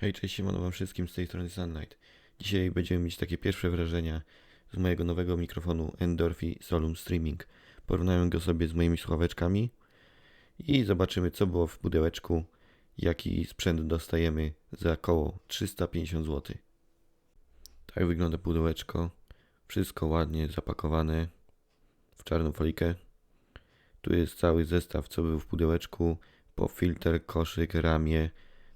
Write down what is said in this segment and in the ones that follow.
Hej, cześć, siemano wam wszystkim z tej strony Sunlight. Dzisiaj będziemy mieć takie pierwsze wrażenia z mojego nowego mikrofonu Endorphi Solum Streaming. Porównamy go sobie z moimi słuchaweczkami i zobaczymy co było w pudełeczku, jaki sprzęt dostajemy za około 350 zł. Tak wygląda pudełeczko. Wszystko ładnie zapakowane w czarną folikę. Tu jest cały zestaw co był w pudełeczku, po filtr, koszyk, ramię,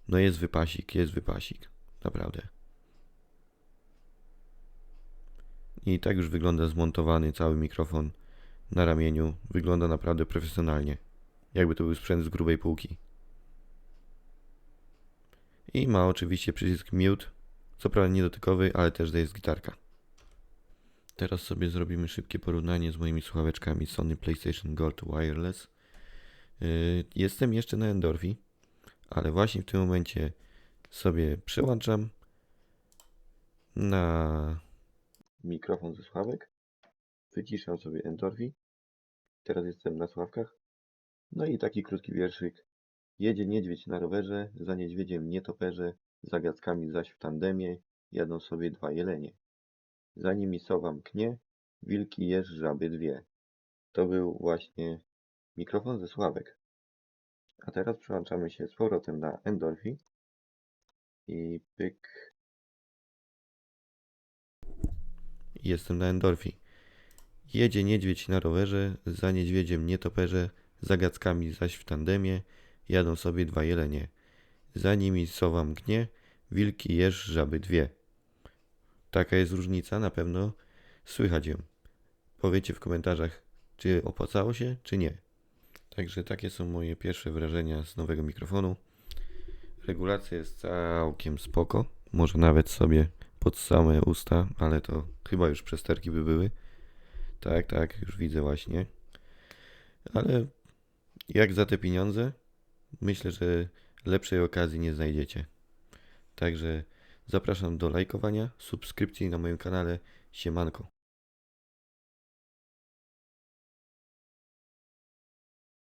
no jest wypasik, jest wypasik. Naprawdę. I tak już wygląda zmontowany cały mikrofon na ramieniu. Wygląda naprawdę profesjonalnie. Jakby to był sprzęt z grubej półki. I ma oczywiście przycisk mute. Co prawda niedotykowy, ale też jest gitarka. Teraz sobie zrobimy szybkie porównanie z moimi słuchaweczkami Sony PlayStation Gold Wireless. Yy, Jestem jeszcze na Endorphi ale właśnie w tym momencie sobie przełączam na mikrofon ze słuchawek. Wyciszam sobie Endorphi. Teraz jestem na słuchawkach. No i taki krótki wierszyk. Jedzie niedźwiedź na rowerze, za niedźwiedziem nietoperze, za gackami zaś w tandemie jadą sobie dwa jelenie. Za nimi sowa mknie, wilki jeż żaby dwie. To był właśnie mikrofon ze słuchawek. Teraz przełączamy się z powrotem na Endorphi i pyk. Jestem na Endorphi. Jedzie niedźwiedź na rowerze, za niedźwiedziem nietoperze, za gackami zaś w tandemie jadą sobie dwa jelenie. Za nimi sowa mknie, wilki jeż żaby dwie. Taka jest różnica, na pewno słychać ją. Powiecie w komentarzach, czy opłacało się, czy nie. Także takie są moje pierwsze wrażenia z nowego mikrofonu. Regulacja jest całkiem spoko. Może nawet sobie pod same usta, ale to chyba już przesterki by były. Tak, tak, już widzę właśnie. Ale jak za te pieniądze, myślę, że lepszej okazji nie znajdziecie. Także zapraszam do lajkowania, subskrypcji na moim kanale. Siemanko.